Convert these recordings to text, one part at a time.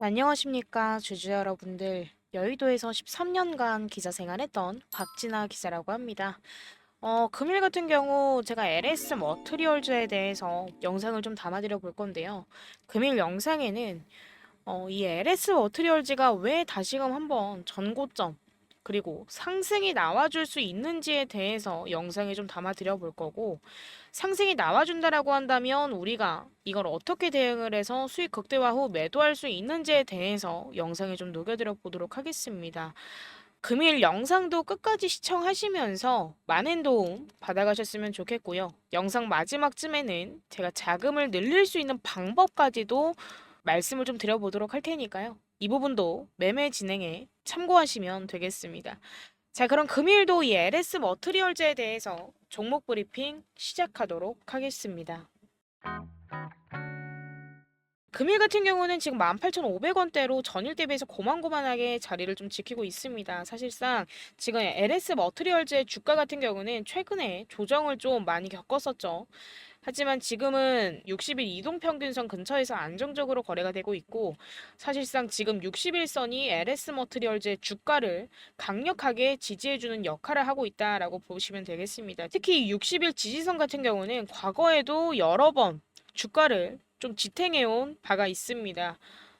안녕하십니까 주주 여러분들 여의도에서 13년간 기자 생활했던 박진아 기자라고 합니다. 어, 금일 같은 경우 제가 LS 머트리얼즈에 대해서 영상을 좀 담아드려 볼 건데요. 금일 영상에는 어, 이 LS 머트리얼즈가 왜 다시금 한번 전고점 그리고 상승이 나와줄 수 있는지에 대해서 영상을 좀 담아 드려 볼 거고 상승이 나와준다라고 한다면 우리가 이걸 어떻게 대응을 해서 수익 극대화 후 매도할 수 있는지에 대해서 영상을 좀 녹여드려 보도록 하겠습니다. 금일 영상도 끝까지 시청하시면서 많은 도움 받아가셨으면 좋겠고요. 영상 마지막쯤에는 제가 자금을 늘릴 수 있는 방법까지도 말씀을 좀 드려보도록 할 테니까요. 이 부분도 매매 진행에 참고하시면 되겠습니다. 자, 그럼 금일도 이 LS 머트리얼즈에 대해서 종목 브리핑 시작하도록 하겠습니다. 금일 같은 경우는 지금 18,500원대로 전일 대비해서 고만고만하게 자리를 좀 지키고 있습니다. 사실상 지금 LS 머트리얼즈의 주가 같은 경우는 최근에 조정을 좀 많이 겪었었죠. 하지만 지금은 60일 이동 평균선 근처에서 안정적으로 거래가 되고 있고 사실상 지금 60일선이 LS 머트리얼즈의 주가를 강력하게 지지해주는 역할을 하고 있다라고 보시면 되겠습니다. 특히 60일 지지선 같은 경우는 과거에도 여러 번 주가를 좀 지탱해온 바가 있습니다.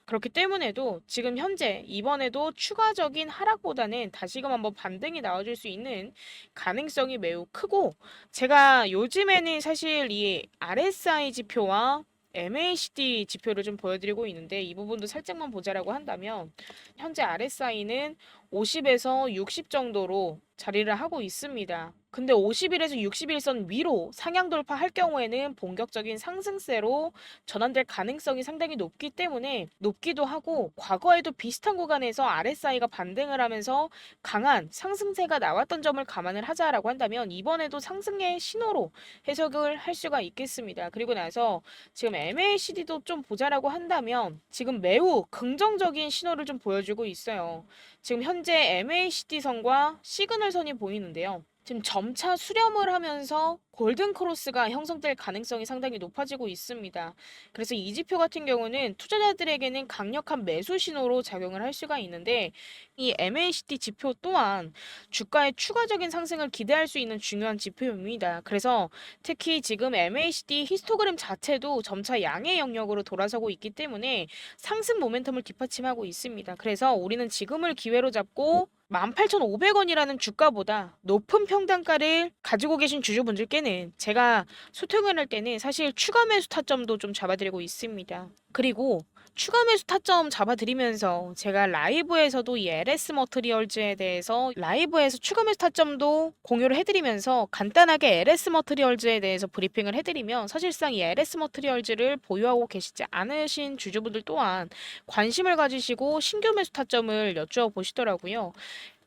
그렇기 때문에도 지금 현재 이번에도 추가적인 하락보다는 다시금 한번 반등이 나와줄 수 있는 가능성이 매우 크고 제가 요즘에는 사실 이 RSI 지표와 MACD 지표를 좀 보여드리고 있는데 이 부분도 살짝만 보자라고 한다면 현재 RSI는 50에서 60 정도로 자리를 하고 있습니다. 근데 50일에서 60일선 위로 상향 돌파할 경우에는 본격적인 상승세로 전환될 가능성이 상당히 높기 때문에 높기도 하고 과거에도 비슷한 구간에서 RSI가 반등을 하면서 강한 상승세가 나왔던 점을 감안을 하자라고 한다면 이번에도 상승의 신호로 해석을 할 수가 있겠습니다. 그리고 나서 지금 MACD도 좀 보자라고 한다면 지금 매우 긍정적인 신호를 좀 보여주고 있어요. 지금 현재 MACD 선과 시그널 선이 보이는데요. 지금 점차 수렴을 하면서 골든 크로스가 형성될 가능성이 상당히 높아지고 있습니다. 그래서 이 지표 같은 경우는 투자자들에게는 강력한 매수 신호로 작용을 할 수가 있는데 이 MACD 지표 또한 주가의 추가적인 상승을 기대할 수 있는 중요한 지표입니다. 그래서 특히 지금 MACD 히스토그램 자체도 점차 양의 영역으로 돌아서고 있기 때문에 상승 모멘텀을 뒷받침하고 있습니다. 그래서 우리는 지금을 기회로 잡고 18,500원이라는 주가보다 높은 평단가를 가지고 계신 주주분들께는 제가 소통을 할 때는 사실 추가 매수 타점도 좀 잡아드리고 있습니다. 그리고 추가 매수 타점 잡아드리면서 제가 라이브에서도 이 LS 머트리얼즈에 대해서 라이브에서 추가 매수 타점도 공유를 해드리면서 간단하게 LS 머트리얼즈에 대해서 브리핑을 해드리면 사실상 이 LS 머트리얼즈를 보유하고 계시지 않으신 주주분들 또한 관심을 가지시고 신규 매수 타점을 여쭈어 보시더라고요.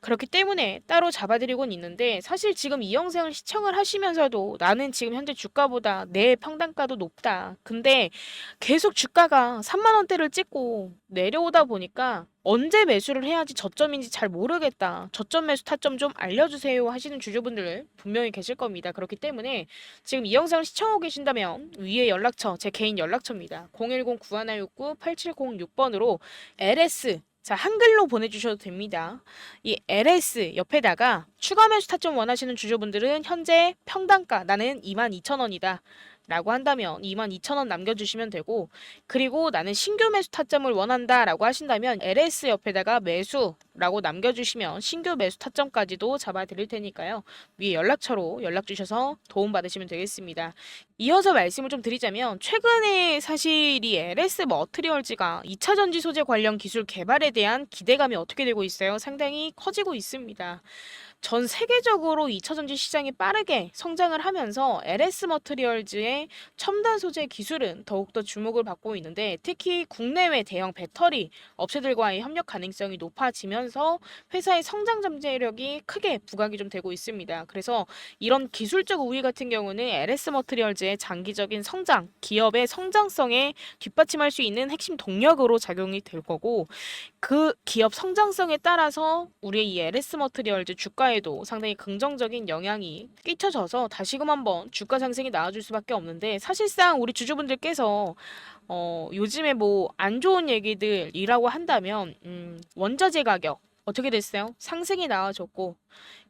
그렇기 때문에 따로 잡아드리곤 있는데 사실 지금 이 영상을 시청을 하시면서도 나는 지금 현재 주가보다 내 평단가도 높다. 근데 계속 주가가 3만 원대를 찍고 내려오다 보니까 언제 매수를 해야지 저점인지 잘 모르겠다. 저점 매수 타점 좀 알려주세요 하시는 주주분들 분명히 계실 겁니다. 그렇기 때문에 지금 이 영상을 시청하고 계신다면 위에 연락처 제 개인 연락처입니다. 010-9169-8706번으로 LS 자, 한글로 보내주셔도 됩니다. 이 LS 옆에다가 추가 매수 타점 원하시는 주주분들은 현재 평단가 나는 22,000원이다. 라고 한다면 22,000원 남겨주시면 되고 그리고 나는 신규 매수 타점을 원한다 라고 하신다면 LS 옆에다가 매수 라고 남겨주시면 신규 매수 타점까지도 잡아 드릴 테니까요. 위에 연락처로 연락 주셔서 도움 받으시면 되겠습니다. 이어서 말씀을 좀 드리자면 최근에 사실 이 LS 머트리얼즈가 2차 전지 소재 관련 기술 개발에 대한 기대감이 어떻게 되고 있어요? 상당히 커지고 있습니다 전 세계적으로 2차 전지 시장이 빠르게 성장을 하면서 LS 머트리얼즈의 첨단 소재 기술은 더욱더 주목을 받고 있는데 특히 국내외 대형 배터리 업체들과의 협력 가능성이 높아지면서 회사의 성장 잠재력이 크게 부각이 좀 되고 있습니다. 그래서 이런 기술적 우위 같은 경우는 LS 머트리얼즈의 장기적인 성장, 기업의 성장성에 뒷받침할 수 있는 핵심 동력으로 작용이 될 거고 그 기업 성장성에 따라서 우리의 이 LS 머트리얼즈 주가 에도 상당히 긍정적인 영향이 끼쳐져서 다시금 한번 주가 상승이 나와줄 수밖에 없는데 사실상 우리 주주분들께서 어, 요즘에 뭐 안 좋은 얘기들이라고 한다면 음, 원자재 가격 어떻게 됐어요? 상승이 나와줬고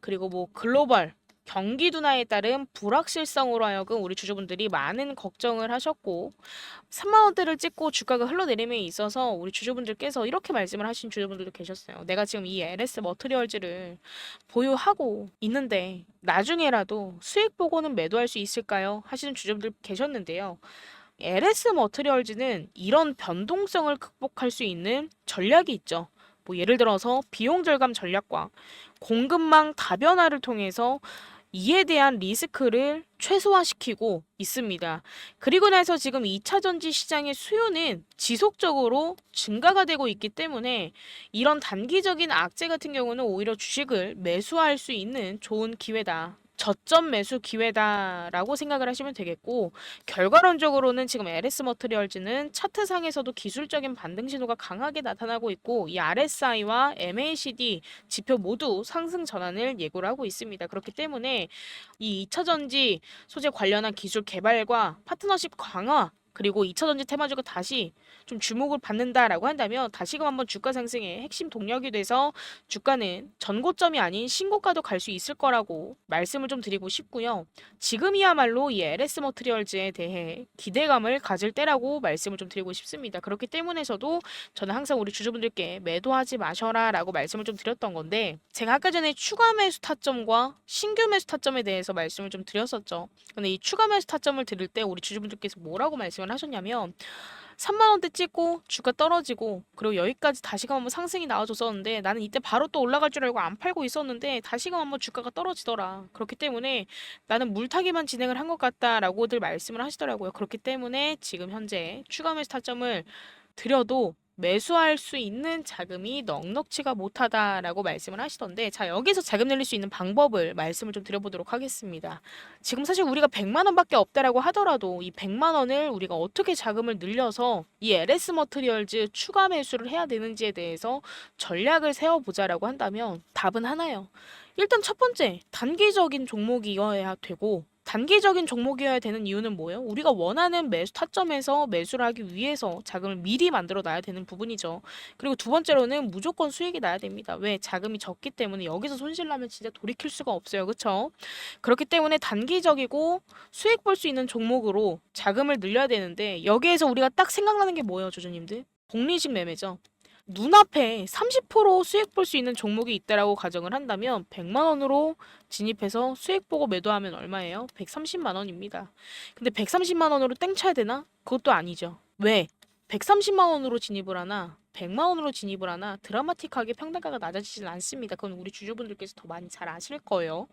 그리고 뭐 글로벌 경기 둔화에 따른 불확실성으로 하여금 우리 주주분들이 많은 걱정을 하셨고 3만 원대를 찍고 주가가 흘러내림에 있어서 우리 주주분들께서 이렇게 말씀을 하신 주주분들도 계셨어요. 내가 지금 이 LS 머트리얼즈를 보유하고 있는데 나중에라도 수익 보고는 매도할 수 있을까요? 하시는 주주분들 계셨는데요. LS 머트리얼즈는 이런 변동성을 극복할 수 있는 전략이 있죠. 뭐 예를 들어서 비용 절감 전략과 공급망 다변화를 통해서 이에 대한 리스크를 최소화시키고 있습니다. 그리고 나서 지금 2차 전지 시장의 수요는 지속적으로 증가가 되고 있기 때문에 이런 단기적인 악재 같은 경우는 오히려 주식을 매수할 수 있는 좋은 기회다. 저점 매수 기회다라고 생각을 하시면 되겠고 결과론적으로는 지금 LS 머트리얼즈는 차트상에서도 기술적인 반등 신호가 강하게 나타나고 있고 이 RSI와 MACD 지표 모두 상승 전환을 예고를 하고 있습니다. 그렇기 때문에 이 2차 전지 소재 관련한 기술 개발과 파트너십 강화 그리고 2차 전지 테마주가 다시 좀 주목을 받는다라고 한다면 다시금 한번 주가 상승의 핵심 동력이 돼서 주가는 전고점이 아닌 신고가도 갈 수 있을 거라고 말씀을 좀 드리고 싶고요. 지금이야말로 이 LS 머트리얼즈에 대해 기대감을 가질 때라고 말씀을 좀 드리고 싶습니다. 그렇기 때문에서도 저는 항상 우리 주주분들께 매도하지 마셔라라고 말씀을 좀 드렸던 건데 제가 아까 전에 추가 매수 타점과 신규 매수 타점에 대해서 말씀을 좀 드렸었죠. 근데 이 추가 매수 타점을 드릴 때 우리 주주분들께서 뭐라고 말씀 을 하셨냐면 3만 원대 찍고 주가 떨어지고 그리고 여기까지 다시금 한번 상승이 나와줬었는데 나는 이때 바로 또 올라갈 줄 알고 안 팔고 있었는데 다시금 한번 주가가 떨어지더라. 그렇기 때문에 나는 물타기만 진행을 한 것 같다라고들 말씀을 하시더라고요. 그렇기 때문에 지금 현재 추가 매수 타점을 드려도 매수할 수 있는 자금이 넉넉치가 못하다라고 말씀을 하시던데 자 여기서 자금 늘릴 수 있는 방법을 말씀을 좀 드려보도록 하겠습니다. 지금 사실 우리가 100만 원밖에 없다라고 하더라도 이 100만 원을 우리가 어떻게 자금을 늘려서 이 LS 머트리얼즈 추가 매수를 해야 되는지에 대해서 전략을 세워보자라고 한다면 답은 하나요. 일단 첫 번째 단기적인 종목이어야 되고 단기적인 종목이어야 되는 이유는 뭐예요? 우리가 원하는 매수 타점에서 매수를 하기 위해서 자금을 미리 만들어 놔야 되는 부분이죠. 그리고 두 번째로는 무조건 수익이 나야 됩니다. 왜? 자금이 적기 때문에 여기서 손실 나면 진짜 돌이킬 수가 없어요. 그렇죠? 그렇기 때문에 단기적이고 수익 볼 수 있는 종목으로 자금을 늘려야 되는데 여기에서 우리가 딱 생각나는 게 뭐예요, 조조님들? 복리식 매매죠. 눈앞에 30% 수익 볼 수 있는 종목이 있다라고 가정을 한다면 100만 원으로 진입해서 수익 보고 매도하면 얼마예요? 130만 원입니다. 근데 130만 원으로 땡 쳐야 되나? 그것도 아니죠. 왜? 130만 원으로 진입을 하나 100만 원으로 진입을 하나 드라마틱하게 평단가가 낮아지진 않습니다. 그건 우리 주주분들께서 더 많이 잘 아실 거예요.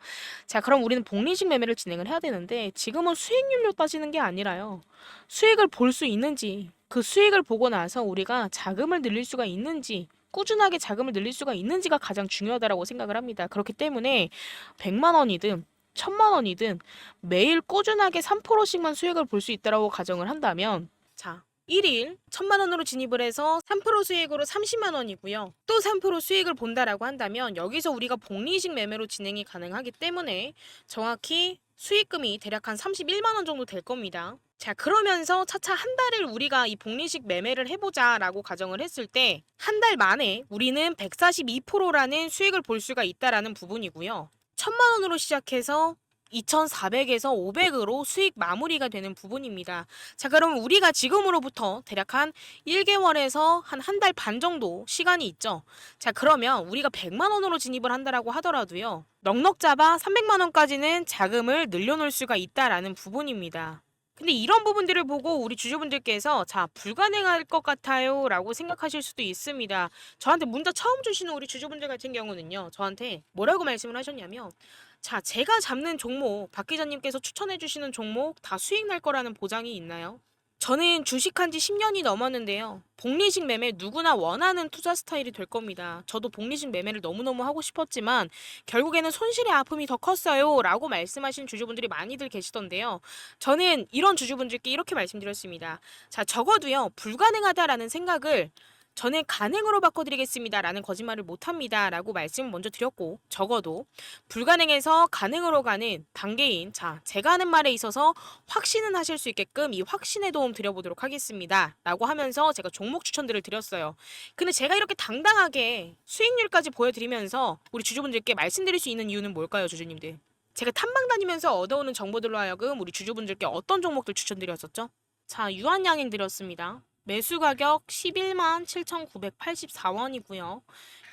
자, 그럼 우리는 복리식 매매를 진행을 해야 되는데 지금은 수익률로 따지는 게 아니라요. 수익을 볼 수 있는지 그 수익을 보고 나서 우리가 자금을 늘릴 수가 있는지 꾸준하게 자금을 늘릴 수가 있는지가 가장 중요하다라고 생각을 합니다. 그렇기 때문에 100만 원이든 1000만 원이든 매일 꾸준하게 3%씩만 수익을 볼 수 있다라고 가정을 한다면 자, 1일 1000만 원으로 진입을 해서 3% 수익으로 30만 원이고요. 또 3% 수익을 본다라고 한다면 여기서 우리가 복리식 매매로 진행이 가능하기 때문에 정확히 수익금이 대략 한 31만 원 정도 될 겁니다. 자, 그러면서 차차 한 달을 우리가 이 복리식 매매를 해보자라고 가정을 했을 때 한 달 만에 우리는 142%라는 수익을 볼 수가 있다라는 부분이고요. 1000만 원으로 시작해서 2,400에서 500으로 수익 마무리가 되는 부분입니다. 자, 그럼 우리가 지금으로부터 대략 한 1개월에서 한 한 달 반 정도 시간이 있죠. 자, 그러면 우리가 100만 원으로 진입을 한다라고 하더라도요. 넉넉 잡아 300만 원까지는 자금을 늘려놓을 수가 있다라는 부분입니다. 근데 이런 부분들을 보고 우리 주주분들께서 자 불가능할 것 같아요 라고 생각하실 수도 있습니다 저한테 문자 처음 주시는 우리 주주분들 같은 경우는요 저한테 뭐라고 말씀을 하셨냐면 자 제가 잡는 종목 박 기자님께서 추천해 주시는 종목 다 수익 날 거라는 보장이 있나요? 저는 주식한 지 10년이 넘었는데요. 복리식 매매 누구나 원하는 투자 스타일이 될 겁니다. 저도 복리식 매매를 너무너무 하고 싶었지만 결국에는 손실의 아픔이 더 컸어요. 라고 말씀하신 주주분들이 많이들 계시던데요. 저는 이런 주주분들께 이렇게 말씀드렸습니다. 자, 적어도요, 불가능하다라는 생각을 저는 가능으로 바꿔드리겠습니다. 라는 거짓말을 못합니다. 라고 말씀을 먼저 드렸고, 적어도 불가능에서 가능으로 가는 단계인, 자, 제가 하는 말에 있어서 확신은 하실 수 있게끔 이 확신의 도움 드려보도록 하겠습니다. 라고 하면서 제가 종목 추천들을 드렸어요. 근데 제가 이렇게 당당하게 수익률까지 보여드리면서 우리 주주분들께 말씀드릴 수 있는 이유는 뭘까요, 주주님들? 제가 탐방 다니면서 얻어오는 정보들로 하여금 우리 주주분들께 어떤 종목들 추천드렸었죠? 자, 유한양행 드렸습니다. 매수 가격 11만 7,984원이고요.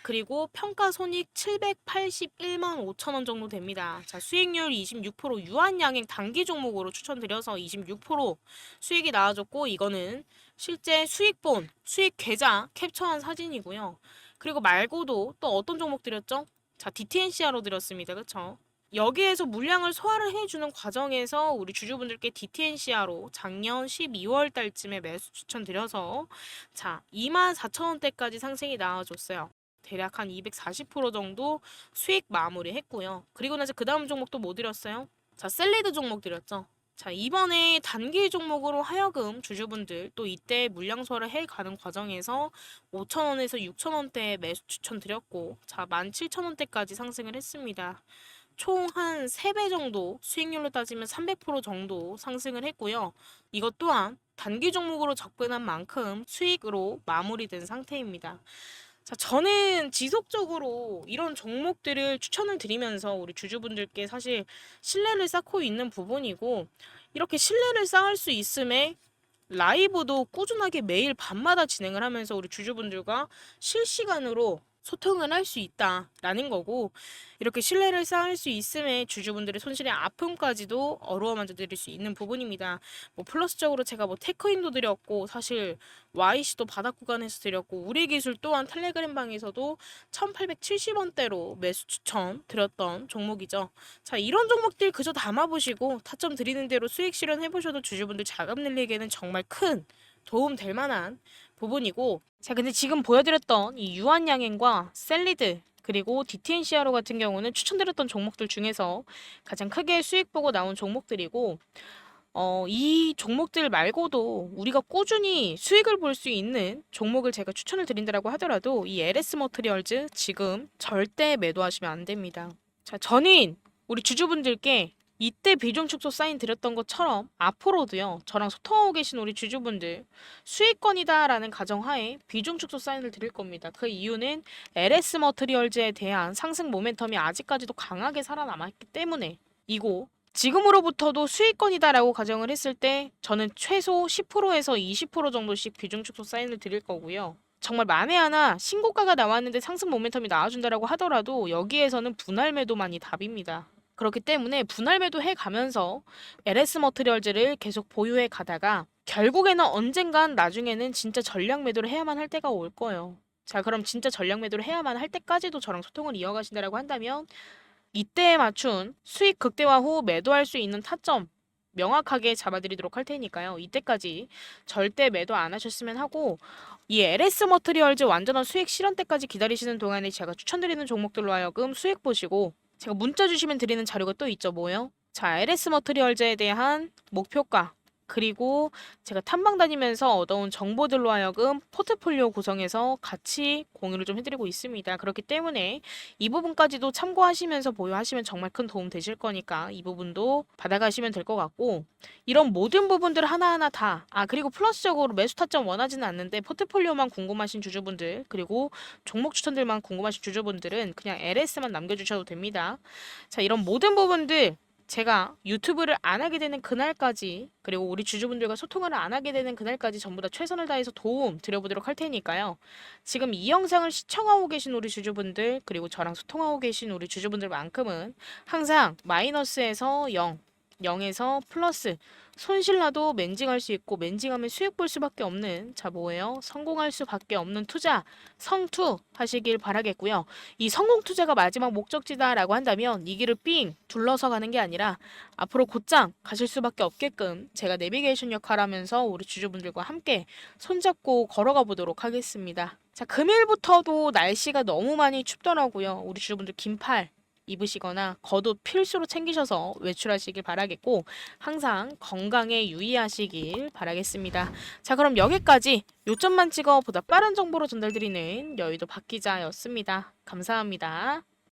그리고 평가 손익 781만 5천 원 정도 됩니다. 자, 수익률 26% 유한양행 단기 종목으로 추천드려서 26% 수익이 나와줬고 이거는 실제 수익본, 수익 계좌 캡처한 사진이고요. 그리고 말고도 또 어떤 종목 드렸죠? 자, DTNCR로 드렸습니다. 그쵸? 여기에서 물량을 소화를 해주는 과정에서 우리 주주분들께 DTNCR로 작년 12월 달쯤에 매수 추천드려서 자 24,000원대까지 상승이 나와줬어요. 대략 한 240% 정도 수익 마무리 했고요. 그리고 나서 그 다음 종목도 뭐 드렸어요? 자 셀리드 종목 드렸죠. 자 이번에 단기 종목으로 하여금 주주분들 또 이때 물량 소화를 해가는 과정에서 5,000원에서 6,000원대 매수 추천드렸고 자 17,000원대까지 상승을 했습니다. 총 한 3배 정도 수익률로 따지면 300% 정도 상승을 했고요. 이것 또한 단기 종목으로 접근한 만큼 수익으로 마무리된 상태입니다. 자, 저는 지속적으로 이런 종목들을 추천을 드리면서 우리 주주분들께 사실 신뢰를 쌓고 있는 부분이고 이렇게 신뢰를 쌓을 수 있음에 라이브도 꾸준하게 매일 밤마다 진행을 하면서 우리 주주분들과 실시간으로 소통을 할 수 있다라는 거고 이렇게 신뢰를 쌓을 수 있음에 주주분들의 손실의 아픔까지도 어루어만져 드릴 수 있는 부분입니다. 뭐 플러스적으로 제가 뭐 테크인도 드렸고 사실 YC도 바닥 구간에서 드렸고 우리 기술 또한 텔레그램 방에서도 1870원대로 매수 추천 드렸던 종목이죠. 자 이런 종목들 그저 담아보시고 타점 드리는 대로 수익 실현해 보셔도 주주분들 자금 늘리기에는 정말 큰 도움 될 만한 부분이고 자 근데 지금 보여드렸던 이 유한양행과 셀리드 그리고 DTNCRO 같은 경우는 추천드렸던 종목들 중에서 가장 크게 수익 보고 나온 종목들이고 어, 이 종목들 말고도 우리가 꾸준히 수익을 볼 수 있는 종목을 제가 추천을 드린다라고 하더라도 이 LS 머트리얼즈 지금 절대 매도하시면 안 됩니다. 자, 저는 우리 주주분들께 이때 비중 축소 사인 드렸던 것처럼 앞으로도요, 저랑 소통하고 계신 우리 주주분들 수익권이다라는 가정하에 비중 축소 사인을 드릴 겁니다. 그 이유는 LS 머트리얼즈에 대한 상승 모멘텀이 아직까지도 강하게 살아남았기 때문에 이고 지금으로부터도 수익권이다라고 가정을 했을 때 저는 최소 10%에서 20% 정도씩 비중 축소 사인을 드릴 거고요. 정말 만에 하나 신고가가 나왔는데 상승 모멘텀이 나와준다라고 하더라도 여기에서는 분할 매도만이 답입니다. 그렇기 때문에 분할 매도해 가면서 LS 머트리얼즈를 계속 보유해 가다가 결국에는 언젠간 나중에는 진짜 전략 매도를 해야만 할 때가 올 거예요. 자, 그럼 진짜 전략 매도를 해야만 할 때까지도 저랑 소통을 이어가신다라고 한다면 이때에 맞춘 수익 극대화 후 매도할 수 있는 타점 명확하게 잡아드리도록 할 테니까요. 이때까지 절대 매도 안 하셨으면 하고 이 LS 머트리얼즈 완전한 수익 실현 때까지 기다리시는 동안에 제가 추천드리는 종목들로 하여금 수익 보시고 제가 문자 주시면 드리는 자료가 또 있죠. 뭐요? 자, LS 머트리얼즈에 대한 목표가 그리고 제가 탐방 다니면서 얻어온 정보들로 하여금 포트폴리오 구성해서 같이 공유를 좀 해드리고 있습니다. 그렇기 때문에 이 부분까지도 참고하시면서 보유하시면 정말 큰 도움 되실 거니까 이 부분도 받아가시면 될 것 같고 이런 모든 부분들 하나하나 다 아 그리고 플러스적으로 매수 타점 원하지는 않는데 포트폴리오만 궁금하신 주주분들 그리고 종목 추천들만 궁금하신 주주분들은 그냥 LS만 남겨주셔도 됩니다. 자 이런 모든 부분들 제가 유튜브를 안 하게 되는 그날까지 그리고 우리 주주분들과 소통을 안 하게 되는 그날까지 전부 다 최선을 다해서 도움 드려보도록 할 테니까요. 지금 이 영상을 시청하고 계신 우리 주주분들 그리고 저랑 소통하고 계신 우리 주주분들만큼은 항상 마이너스에서 0 0에서 플러스 손실나도 멘징할 수 있고 멘징하면 수익 볼 수밖에 없는 자 뭐예요? 성공할 수밖에 없는 투자 성투 하시길 바라겠고요. 이 성공 투자가 마지막 목적지다라고 한다면 이 길을 삥 둘러서 가는 게 아니라 앞으로 곧장 가실 수밖에 없게끔 제가 내비게이션 역할을 하면서 우리 주주분들과 함께 손잡고 걸어가 보도록 하겠습니다. 자, 금일부터도 날씨가 너무 많이 춥더라고요. 우리 주주분들 긴팔 입으시거나 겉옷 필수로 챙기셔서 외출하시길 바라겠고 항상 건강에 유의하시길 바라겠습니다. 자, 그럼 여기까지 요점만 찍어 보다 빠른 정보로 전달드리는 여의도 박 기자였습니다. 감사합니다.